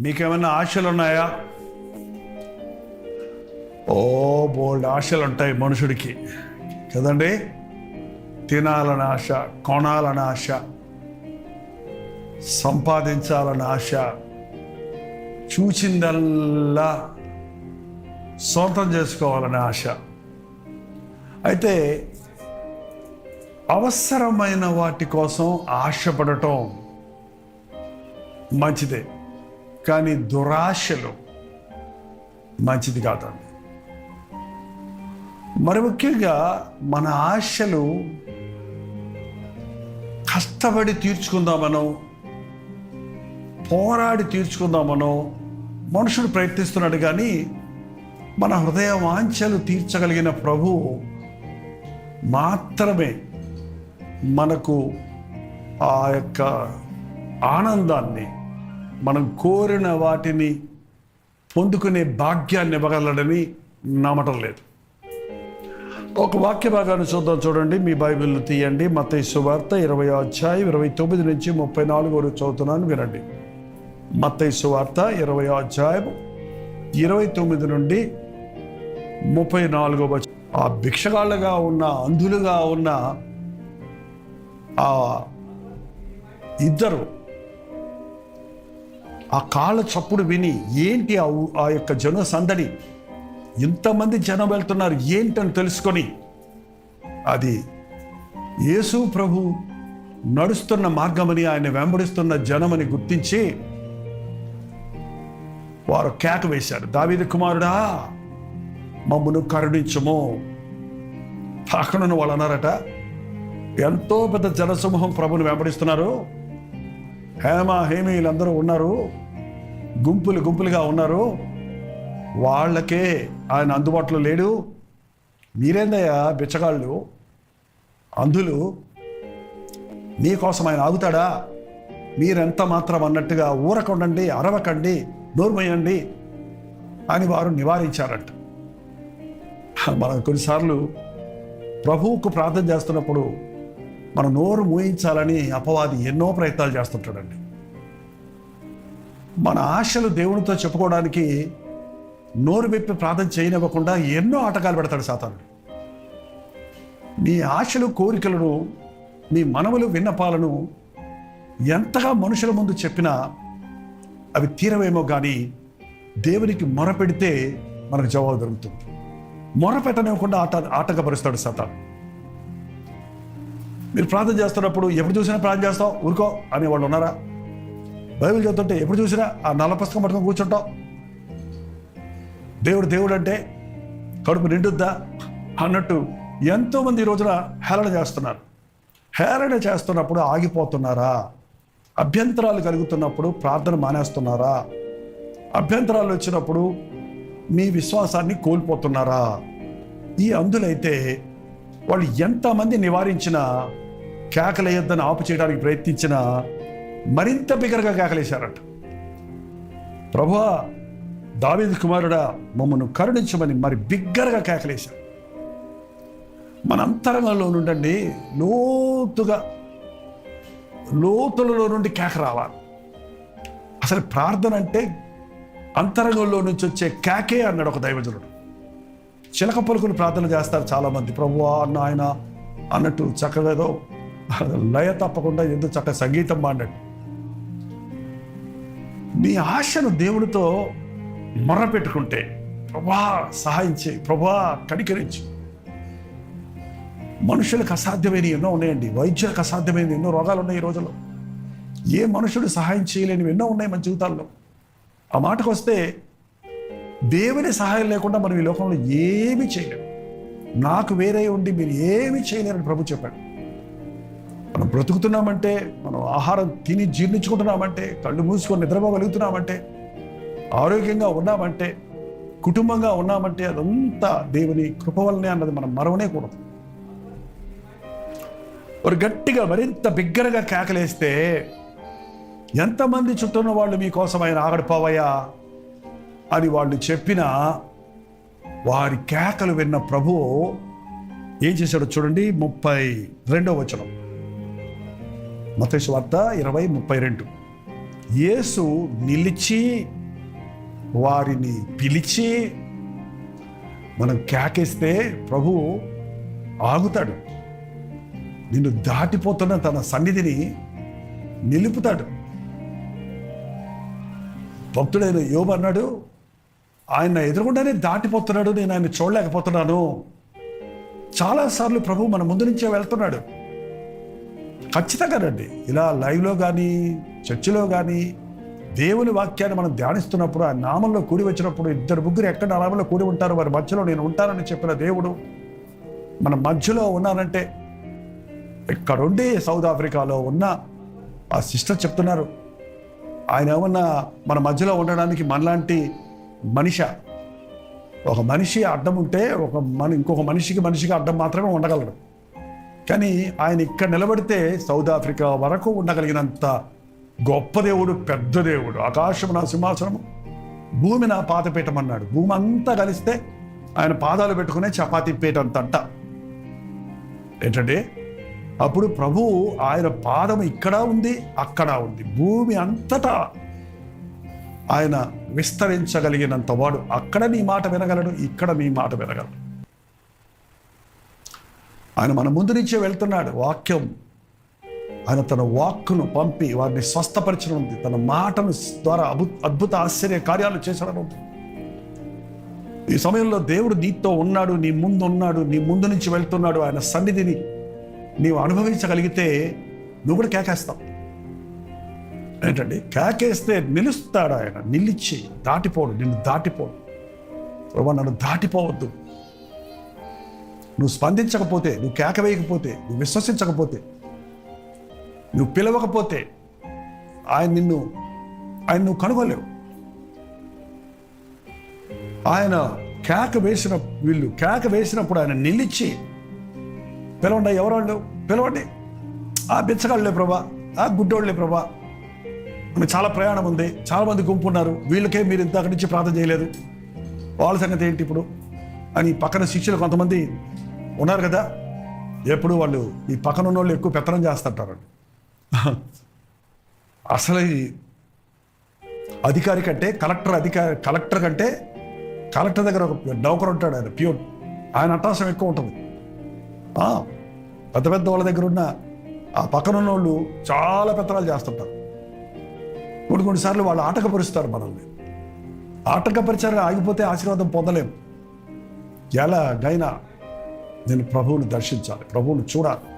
మీకేమైనా ఆశలు ఉన్నాయా ఓ బోల్డ్ ఆశలు ఉంటాయి మనుషుడికి. కదండి? తినాలని ఆశ కొనాలని ఆశ సంపాదించాలని ఆశ చూచిందల్లా సొంతం చేసుకోవాలని ఆశ. అయితే అవసరమైన వాటి కోసం ఆశపడటం మంచిదే. కానీ దురాశలు మంచిది కాదండి. మరి ముఖ్యంగా మన ఆశలు కష్టపడి తీర్చుకుందామనో పోరాడి తీర్చుకుందామనో మనుషుడు ప్రయత్నిస్తున్నాడు కానీ మన హృదయ వాంఛలు తీర్చగలిగిన ప్రభు మాత్రమే మనకు ఆ యొక్క ఆనందాన్ని మనం కోరిన వాటిని పొందుకునే భాగ్యాన్ని ఇవ్వగలడని నమ్మటం లేదు. ఒక వాక్య భాగాన్ని చూద్దాం చూడండి. మీ బైబిల్ తీయండి. మత సువార్త ఇరవై అధ్యాయం ఇరవై తొమ్మిది నుంచి ముప్పై నాలుగు వరకు చదువుతున్నాను వినండి. మత సువార్త ఇరవై అధ్యాయం ఇరవై తొమ్మిది నుండి ముప్పై నాలుగో ఆ భిక్షగాళ్ళుగా ఉన్న అంధులుగా ఉన్న ఆ ఇద్దరు ఆ కాళ్ళ చప్పుడు విని ఏంటి ఆ యొక్క జన సందడి? ఇంతమంది జనం వెళ్తున్నారు ఏంటని తెలుసుకొని అది యేసు ప్రభు నడుస్తున్న మార్గమని ఆయన వెంబడిస్తున్న జనమని గుర్తించి వారు కేక వేశారు. దావీద కుమారుడా మమ్మను కరుణించము. అక్కడున్న వాళ్ళు అన్నారట ఎంతో పెద్ద జనసమూహం ప్రభుని వెంబడిస్తున్నారు. హేమ హేమి వీళ్ళందరూ ఉన్నారు. గుంపులు గుంపులుగా ఉన్నారు. వాళ్ళకే ఆయన అందుబాటులో లేడు. మీరేందయ్యా బిచ్చగాళ్ళు? అంధులు? మీకోసం ఆయన ఆగుతాడా? మీరెంత మాత్రం అన్నట్టుగా ఊరకుండండి అరవకండి నోర్మయ్యండి అని వారు నివారించారంట. మనం కొన్నిసార్లు ప్రభువుకు ప్రార్థన చేస్తున్నప్పుడు మన నోరు మూయించాలని అపవాది ఎన్నో ప్రయత్నాలు చేస్తుంటాడండి. మన ఆశలు దేవునితో చెప్పుకోవడానికి నోరు విప్పి ప్రార్థన చేయనివ్వకుండా ఎన్నో ఆటకాలు పెడతాడు సాతానుడు. మీ ఆశలు కోరికలను మీ మనవులు విన్నపాలను ఎంతగా మనుషుల ముందు చెప్పినా అవి తీరవేమో కానీ దేవునికి మొరపెడితే మనకు జవాబు దొరుకుతుంది. మొరపెట్టనివ్వకుండా ఆట ఆటంకపరుస్తాడు సతాను. మీరు ప్రార్థన చేస్తున్నప్పుడు ఎప్పుడు చూసినా ప్రార్థన చేస్తావు? ఊరుకో. అని వాళ్ళు ఉన్నారా? బైబిల్ చదువుతుంటే ఎప్పుడు చూసినా ఆ నల్ల పుస్తకం పట్టుకొని కూర్చుంటాం దేవుడు దేవుడు అంటే కడుపు నిండుద్దా? అన్నట్టు ఎంతోమంది ఈ రోజున హేళన చేస్తున్నారు. హేళన చేస్తున్నప్పుడు ఆగిపోతున్నారా? అభ్యంతరాలు కలుగుతున్నప్పుడు ప్రార్థన మానేస్తున్నారా? అభ్యంతరాలు వచ్చినప్పుడు మీ విశ్వాసాన్ని కోల్పోతున్నారా? ఈ అందులైతే వాళ్ళు ఎంతమంది నివారించినా కేకలేయొద్దని ఆపు చేయడానికి ప్రయత్నించిన మరింత బిగరగా కేకలేశారట. ప్రభా దావీదు కుమారుడా మమ్మను కరుణించమని మరి బిగ్గరగా కేకలేశారు. మన అంతరంగంలో నుండండి లోతుగా లోతులలో నుండి కేక రావాలి. అసలు ప్రార్థన అంటే అంతరంగంలో నుంచి వచ్చే కేకే అన్నాడు ఒక దైవజనుడు. చిలక పలుకులు ప్రార్థన చేస్తారు చాలామంది. ప్రభువా నాయన అన్నట్టు చక్కగా ఏదో లయ తప్పకుండా ఎంతో చక్కగా సంగీతం మాడినట్టు నీ ఆశను దేవుడితో మొరపెట్టుకుంటే ప్రభా సహాయం చేయి ప్రభా కనికరించి. మనుషులకు అసాధ్యమైన ఎన్నో ఉన్నాయండి వైద్యులకు అసాధ్యమైన ఎన్నో రోగాలు ఉన్నాయి ఈ రోజుల్లో. ఏ మనుషుడు సహాయం చేయలేనివి ఎన్నో ఉన్నాయి మన జీవితాల్లో. ఆ మాటకు వస్తే దేవుని సహాయం లేకుండా మనం ఈ లోకంలో ఏమీ చేయలేము నాకు వేరే ఉండి మీరు ఏమీ చేయలేరని ప్రభు చెప్పాడు. మనం బ్రతుకుతున్నామంటే మనం ఆహారం తిని జీర్ణించుకుంటున్నామంటే కళ్ళు మూసుకొని నిద్రపోగలుగుతున్నామంటే ఆరోగ్యంగా ఉన్నామంటే కుటుంబంగా ఉన్నామంటే అదంతా దేవుని కృప వల్లనే అన్నది మనం మరవనేకూడదు కూడదు. గట్టిగా మరింత బిగ్గరగా కేకలేస్తే ఎంతమంది చుట్టూన్న వాళ్ళు మీకోసం ఆయన ఆగడిపోవయా అని వాళ్ళు చెప్పినా వారి కేకలు విన్న ప్రభువు ఏం చేశాడో చూడండి ముప్పై రెండో వచనం. మతేసు వార్త ఇరవై ముప్పై రెండు. యేసు నిలిచి వారిని పిలిచి మనం కేకేస్తే ప్రభు ఆగుతాడు. నిన్ను దాటిపోతున్న తన సన్నిధిని నిలుపుతాడు. భక్తుడైన యోబు అన్నాడు ఆయన ఎదురుగుండానే దాటిపోతున్నాడు నేను ఆయన చూడలేకపోతున్నాను. చాలాసార్లు ప్రభు మన ముందు నుంచే వెళ్తున్నాడు. ఖచ్చితంగా రండి. ఇలా లైవ్లో కానీ చర్చిలో కానీ దేవుని వాక్యాన్ని మనం ధ్యానిస్తున్నప్పుడు ఆ నామంలో కూడి వచ్చినప్పుడు ఇద్దరు ముగ్గురు ఎక్కడ నామంలో కూడి ఉంటారు వారి మధ్యలో నేను ఉంటానని చెప్పిన దేవుడు మన మధ్యలో ఉన్నానంటే ఇక్కడుండి సౌత్ ఆఫ్రికాలో ఉన్న ఆ సిస్టర్ చెప్తున్నారు. ఆయన ఏమన్నా మన మధ్యలో ఉండడానికి మనలాంటి మనిష ఒక మనిషి అడ్డం ఉంటే ఒక మన ఇంకొక మనిషికి మనిషికి అడ్డం మాత్రమే ఉండగలడు. కానీ ఆయన ఇక్కడ నిలబడితే సౌత్ ఆఫ్రికా వరకు ఉండగలిగినంత గొప్ప దేవుడు పెద్ద దేవుడు. ఆకాశం నా సింహాసనము భూమి నా పాతపీఠం అన్నాడు. భూమి అంతా కలిస్తే ఆయన పాదాలు పెట్టుకునే చపాతీ పీట అంతంట ఏంటంటే అప్పుడు ప్రభు ఆయన పాదం ఇక్కడ ఉంది అక్కడ ఉంది. భూమి అంతటా ఆయన విస్తరించగలిగినంత వాడు. అక్కడ నీ మాట వినగలడు ఇక్కడ నీ మాట వినగలడు. ఆయన మన ముందు నుంచే వెళ్తున్నాడు. వాక్యం. ఆయన తన వాక్కును పంపి వారిని స్వస్థపరచడం ఉంది. తన మాటను ద్వారా అభు అద్భుత ఆశ్చర్య కార్యాలు చేసడం ఉంది. ఈ సమయంలో దేవుడు నీతో ఉన్నాడు నీ ముందు ఉన్నాడు నీ ముందు నుంచి వెళ్తున్నాడు. ఆయన సన్నిధిని నీవు అనుభవించగలిగితే నువ్వు కూడా కేకేస్తావు. ఏంటండి? కేకేస్తే నిలుస్తాడు ఆయన. నిలిచి దాటిపోడు. నిన్ను దాటిపోడు. నన్ను దాటిపోవద్దు. నువ్వు స్పందించకపోతే నువ్వు కేక వేయకపోతే నువ్వు విశ్వసించకపోతే నువ్వు పిలవకపోతే ఆయన నిన్ను ఆయన నువ్వు కనుగొలేవు ఆయన కేక వేసిన వీళ్ళు కేక వేసినప్పుడు ఆయన నిలిచి పిలవండి ఎవరాళ్ళు? పిలవండి. ఆ బిచ్చగాళ్ళే ప్రభా ఆ గుడ్డోళ్ళే ప్రభా. మీకు చాలా ప్రయాణం ఉంది చాలా మంది గుంపు ఉన్నారు వీళ్ళకే మీరు ఇంత అక్కడి నుంచి ప్రార్థన చేయలేదు. వాళ్ళ సంగతి ఏంటి ఇప్పుడు? అని పక్కన శిష్యులు కొంతమంది ఉన్నారు కదా? ఎప్పుడు వాళ్ళు ఈ పక్కన ఉన్న వాళ్ళు ఎక్కువ పెత్తనం చేస్తుంటారు అసలు ఈ అధికారి కంటే కలెక్టర్ అధికారి కలెక్టర్ కంటే కలెక్టర్ దగ్గర ఒక నౌకర్ ఉంటాడు ఆయన ప్యూర్. ఆయన అట్టాసం ఎక్కువ ఉంటుంది. పెద్ద పెద్ద వాళ్ళ దగ్గర ఉన్న ఆ పక్కన ఉన్న వాళ్ళు చాలా పెత్తనాలు చేస్తుంటారు. కొన్ని కొన్నిసార్లు వాళ్ళు ఆటకపరుస్తారు మనల్ని. ఆటకపరిచారు ఆగిపోతే ఆశీర్వాదం పొందలేము ఎలా గైనా నేను ప్రభువుని దర్శించాలి ప్రభువుని చూడాలి.